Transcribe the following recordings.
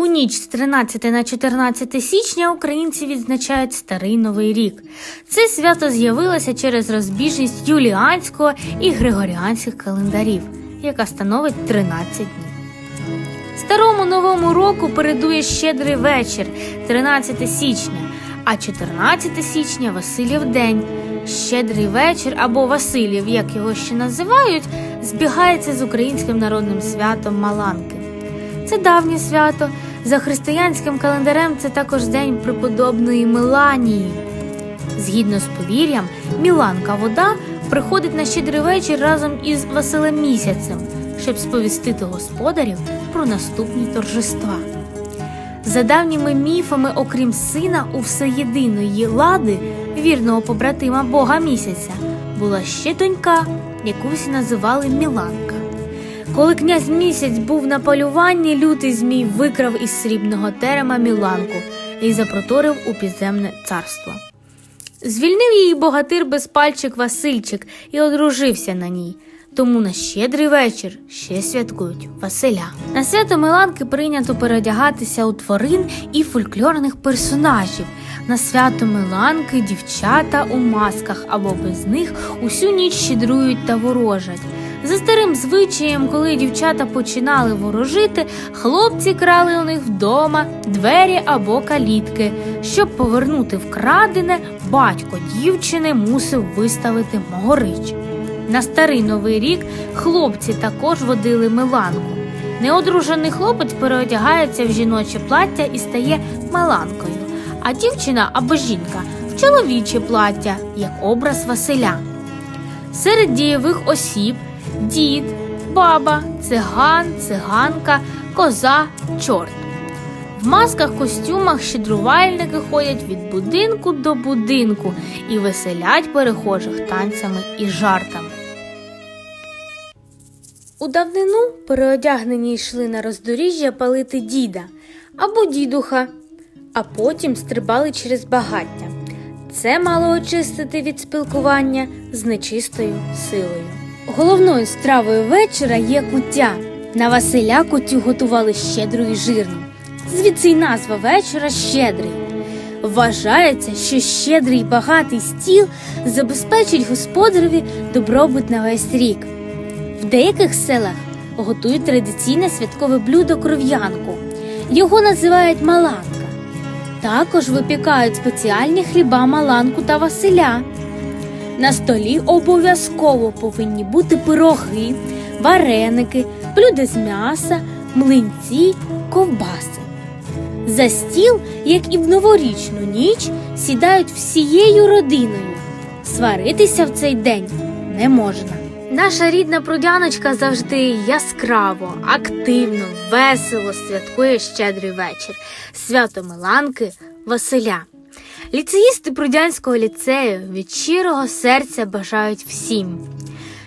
У ніч з 13 на 14 січня українці відзначають Старий Новий рік. Це свято з'явилося через розбіжність юліанського і григоріанських календарів, яка становить 13 днів. Старому новому року передує щедрий вечір, 13 січня, а 14 січня Василів день. Щедрий вечір або Василів, як його ще називають, збігається з українським народним святом Маланки. Це давнє свято. За християнським календарем це також день преподобної Меланії. Згідно з повір'ям, Міланка вода приходить на щедрий вечір разом із Василем місяцем, щоб сповістити господарів про наступні торжества. За давніми міфами, окрім сина у всеєдиної лади, вірного побратима Бога місяця, була ще донька, яку всі називали Міланка. Коли князь місяць був на полюванні, лютий змій викрав із срібного терема Міланку і запроторив у підземне царство. Звільнив її богатир безпальчик Васильчик і одружився на ній. Тому на щедрий вечір ще святкують Василя. На свято Миланки прийнято переодягатися у тварин і фольклорних персонажів. На свято Миланки дівчата у масках або без них усю ніч щедрують та ворожать. За старим звичаєм, коли дівчата починали ворожити, хлопці крали у них вдома двері або калітки. Щоб повернути вкрадене, батько дівчини мусив виставити могорич. На старий новий рік хлопці також водили миланку. Неодружений хлопець переодягається в жіноче плаття і стає миланкою, а дівчина або жінка в чоловіче плаття, як образ Василя. Серед дієвих осіб дід, баба, циган, циганка, коза, чорт. В масках костюмах щедрувальники ходять від будинку до будинку і веселять перехожих танцями і жартами. У давнину переодягнені йшли на роздоріжжя палити діда або дідуха, а потім стрибали через багаття. Це мало очистити від спілкування з нечистою силою. Головною стравою вечора є куття. На Василя кутю готували щедро і жирно. Звідси й назва вечора щедрий. Вважається, що щедрий й багатий стіл забезпечить господареві добробут на весь рік. В деяких селах готують традиційне святкове блюдо кров'янку. Його називають маланка. Також випікають спеціальні хліба маланку та Василя. На столі обов'язково повинні бути пироги, вареники, блюда з м'яса, млинці, ковбаси. За стіл, як і в новорічну ніч, сідають всією родиною. Сваритися в цей день не можна. Наша рідна прудяночка завжди яскраво, активно, весело святкує щедрий вечір, свято Миланки Василя. Ліцеїсти Прудянського ліцею від щирого серця бажають всім.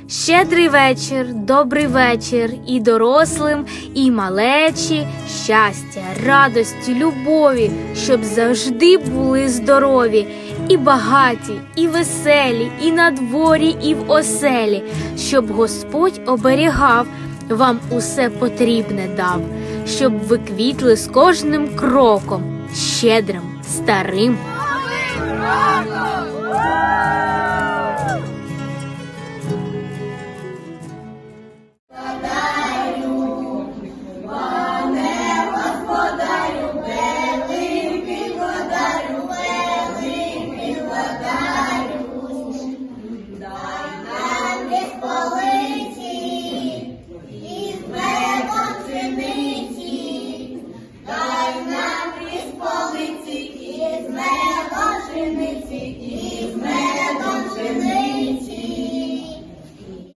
Щедрий вечір, добрий вечір і дорослим, і малечі, щастя, радості, любові, щоб завжди були здорові, і багаті, і веселі, і на дворі, і в оселі, щоб Господь оберігав, вам усе потрібне дав, щоб ви квітли з кожним кроком, щедрим, старим. Chicago!